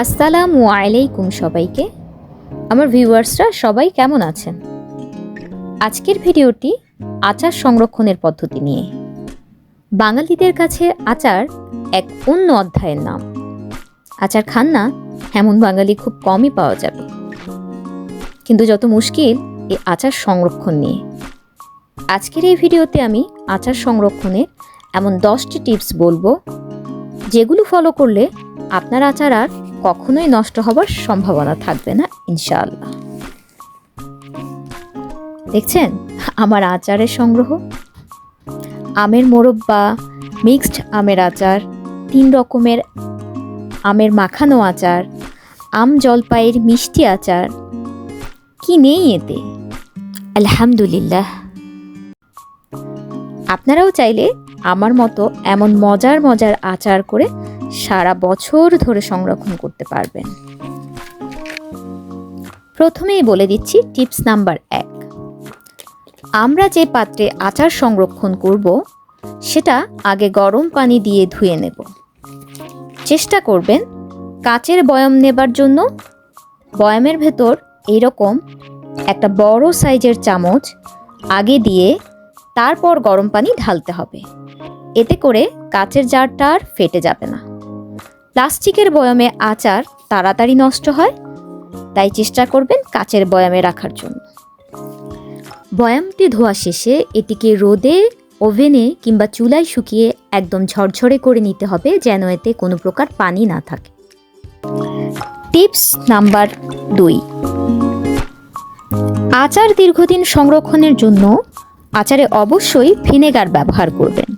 আসসালামু আলাইকুম সবাইকে। আমার ভিউয়ার্সরা সবাই কেমন আছেন? আজকের ভিডিওটি আচার সংরক্ষণের পদ্ধতি নিয়ে। বাঙালিদের কাছে আচার এক অন্য অধ্যায়ের নাম। আচার খান না, এমন বাঙালি খুব কমই পাওয়া যাবে। কিন্তু যত মুশকিল এই আচার সংরক্ষণ নিয়ে। আজকের এই ভিডিওতে আমি আচার সংরক্ষণের এমন দশটি টিপস বলব, যেগুলো ফলো করলে আপনার আচার আর কখনোই নষ্ট হবার সম্ভাবনা থাকবে না, ইনশাআল্লাহ। দেখছেন? আমার আচারের সংগ্রহ, আমের মোরব্বা, মিক্সড আমের আচার, তিন রকমের আমের মাখানো আচার, আম জলপাইয়ের মিষ্টি আচার। কি নেই এতে? আলহামদুলিল্লাহ। আপনারাও চাইলে আমার মতো এমন মজার মজার আচার করে সারা বছর ধরে সংরক্ষণ করতে পারবেন। প্রথমেই বলে দিচ্ছি টিপস নাম্বার এক। আমরা যে পাত্রে আচার সংরক্ষণ করব, সেটা আগে গরম পানি দিয়ে ধুয়ে নেব। চেষ্টা করবেন কাচের বয়াম নেবার জন্য। বয়ামের ভেতর এইরকম একটা বড় সাইজের চামচ আগে দিয়ে তারপর গরম পানি ঢালতে হবে। এতে করে কাচের জারটা আর ফেটে যাবে না। প্লাস্টিকের বয়ামে আচার তাড়াতাড়ি নষ্ট হয়, তাই চেষ্টা করবেন কাচের বয়ামে রাখার জন্য। বয়ামটি ধোয়া শেষে এটিকে রোদে, ওভেনে কিংবা চুলায় শুকিয়ে একদম ঝরঝরে করে নিতে হবে যেন এতে কোনো প্রকার পানি না থাকে। টিপস নাম্বার দুই। আচার দীর্ঘদিন সংরক্ষণের জন্য আচারে অবশ্যই ভিনেগার ব্যবহার করবেন।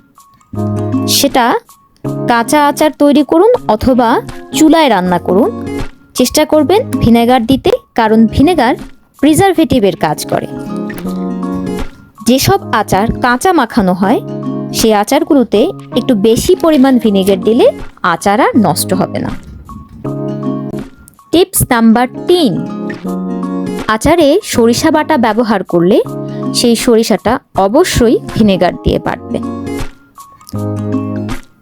সেটা কাঁচা আচার তৈরি করুন অথবা চুলায় রান্না করুন। চেষ্টা করবেন ভিনেগার দিতে, কারণ ভিনেগার প্রিজারভেটিভের কাজ করে। যেসব আচার কাঁচা মাখানো হয় সেই আচারগুলোতে একটু বেশি পরিমাণ ভিনেগার দিলে আচার আর নষ্ট হবে না। টিপস নাম্বার তিন, আচারে সরিষা বাটা ব্যবহার করলে সেই সরিষাটা অবশ্যই ভিনেগার দিয়ে বাটবেন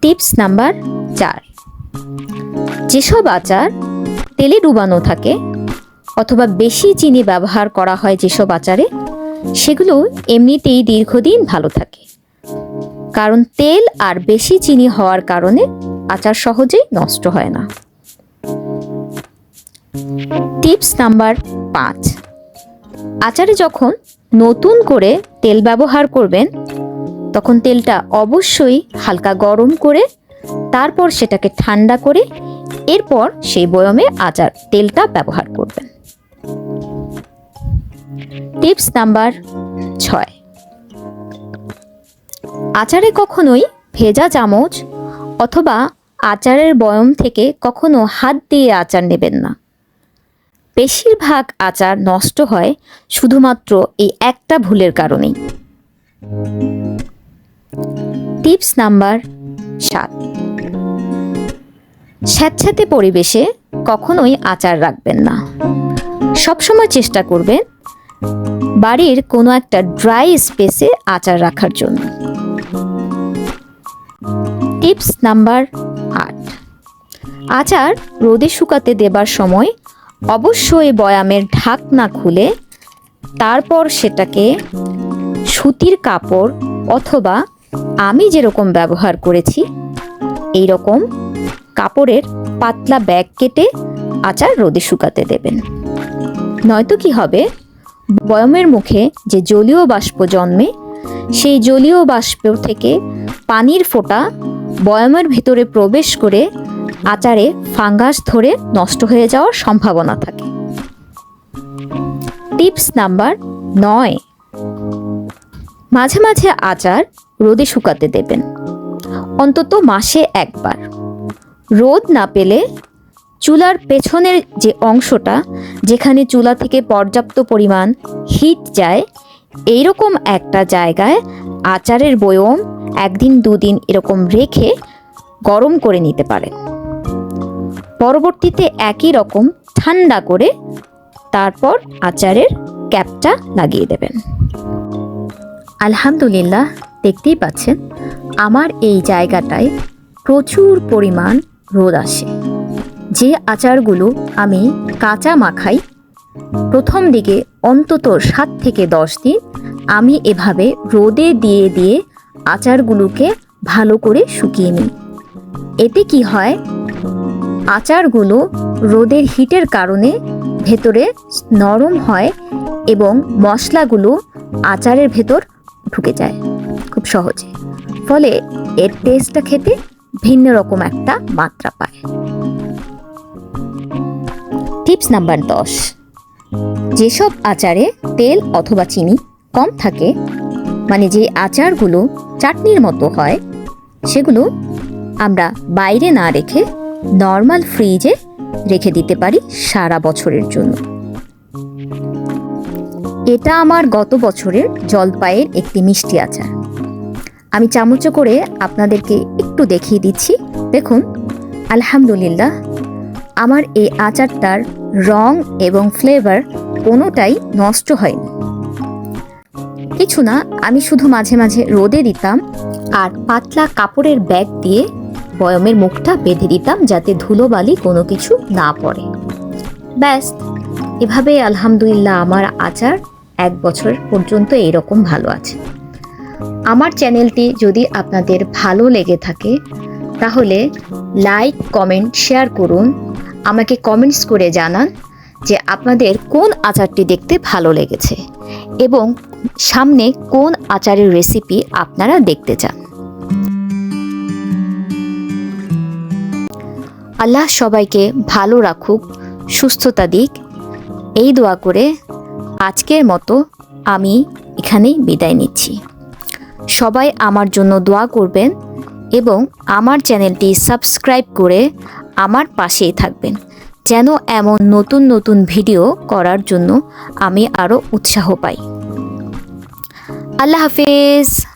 টিপস নাম্বার চার। যেসব আচার তেলে ডুবানো থাকে অথবা বেশি চিনি ব্যবহার করা হয় যেসব আচারে, সেগুলো এমনিতেই দীর্ঘদিন ভালো থাকে। কারণ তেল আর বেশি চিনি হওয়ার কারণে আচার সহজেই নষ্ট হয় না। টিপস নাম্বার পাঁচ। আচারে যখন নতুন করে তেল ব্যবহার করবেন তখন তেলটা অবশ্যই হালকা গরম করে তারপর সেটাকে ঠান্ডা করে এরপর সেই বয়মে আচার তেলটা ব্যবহার করবেন। টিপস নাম্বার ছয়। আচারে কখনোই ভেজা চামচ অথবা আচারের বয়ম থেকে কখনো হাত দিয়ে আচার নেবেন না। বেশিরভাগ আচার নষ্ট হয় শুধুমাত্র এই একটা ভুলের কারণেই। টিপস নাম্বার সাত। স্যাঁতস্যাঁতে পরিবেশে কখনোই আচার রাখবেন না। সবসময় চেষ্টা করবেন বাড়ির কোনো একটা ড্রাই স্পেসে আচার রাখার জন্য। টিপস নাম্বার আট। আচার রোদে শুকাতে দেবার সময় অবশ্যই বয়ামের ঢাকনা খুলে তারপর সেটাকে সুতির কাপড় অথবা আমি যেরকম ব্যবহার করেছি এই রকম কাপড়ের পাতলা ব্যাগ কেটে আচার রোদে শুকাতে দেবেন। নয়তো কি হবে, বয়মের মুখে যে জলীয় বাষ্প জন্মে, সেই জলীয় বাষ্প থেকে পানির ফোঁটা বয়মের ভিতরে প্রবেশ করে আচারে ফাঙ্গাস ধরে নষ্ট হয়ে যাওয়ার সম্ভাবনা থাকে। টিপস নাম্বার নয়, মাঝে মাঝে আচার রোদে শুকাতে দেবেন। অন্তত মাসে একবার। রোদ না পেলে চুলার পেছনের যে অংশটা, যেখানে চুলা থেকে পর্যাপ্ত পরিমাণ হিট যায়, এইরকম একটা জায়গায় আচারের বয়ম একদিন দুদিন এরকম রেখে গরম করে নিতে পারেন। পরবর্তীতে একই রকম ঠান্ডা করে তারপর আচারের ক্যাপটা লাগিয়ে দেবেন। আলহামদুলিল্লাহ দেখতেই পাচ্ছেন, আমার এই জায়গাটায় প্রচুর পরিমাণ রোদ আসে। যে আচারগুলো আমি কাঁচা মাখাই, প্রথম দিকে অন্তত সাত থেকে দশ দিন আমি এভাবে রোদে দিয়ে দিয়ে আচারগুলোকে ভালো করে শুকিয়ে নিই। এতে কি হয়, আচারগুলো রোদের হিটের কারণে ভেতরে নরম হয় এবং মশলাগুলো আচারের ভেতর ঢুকে যায়। খুব সহজে। ফলে এর টেস্টটা খেতে ভিন্ন রকম একটা মাত্রা পায়। টিপস নাম্বার দশ। যেসব আচারে তেল অথবা চিনি কম থাকে মানে যে আচারগুলো চাটনির মতো হয়, সেগুলো আমরা বাইরে না রেখে নর্মাল ফ্রিজে রেখে দিতে পারি সারা বছরের জন্য। এটা আমার গত বছরের জলপাইয়ের একটি মিষ্টি আচার। আমি চামচে করে আপনাদেরকে একটু দেখিয়ে দিচ্ছি। দেখুন, আলহামদুলিল্লাহ, আমার এই আচারটার রং এবং ফ্লেভার কোনোটাই নষ্ট হয়নি। কিছু না, আমি শুধু মাঝে মাঝে রোদে দিতাম আর পাতলা কাপড়ের ব্যাগ দিয়ে বয়মের মুখটা বেঁধে দিতাম যাতে ধুলোবালি কোনো কিছু না পড়ে। ব্যাস এভাবে আলহামদুলিল্লাহ আমার আচার এক বছর পর্যন্ত এইরকম ভালো আছে। আমার চ্যানেলটি যদি আপনাদের ভালো লেগে থাকে, তাহলে লাইক, কমেন্ট, শেয়ার করুন। আমাকে কমেন্টস করে জানান যে আপনাদের কোন আচারটি দেখতে ভালো লেগেছে এবং সামনে কোন আচারের রেসিপি আপনারা দেখতে চান। আল্লাহ সবাইকে ভালো রাখুক, সুস্থতা দিক। এই দোয়া করে আজকের মতো আমি এখানেই বিদায় নিচ্ছি। সবাই আমার জন্য দোয়া করবেন এবং আমার চ্যানেলটি সাবস্ক্রাইব করে আমার পাশেই থাকবেন। যেন এমন নতুন নতুন ভিডিও করার জন্য আমি আরও উৎসাহ পাই। আল্লাহ হাফেজ।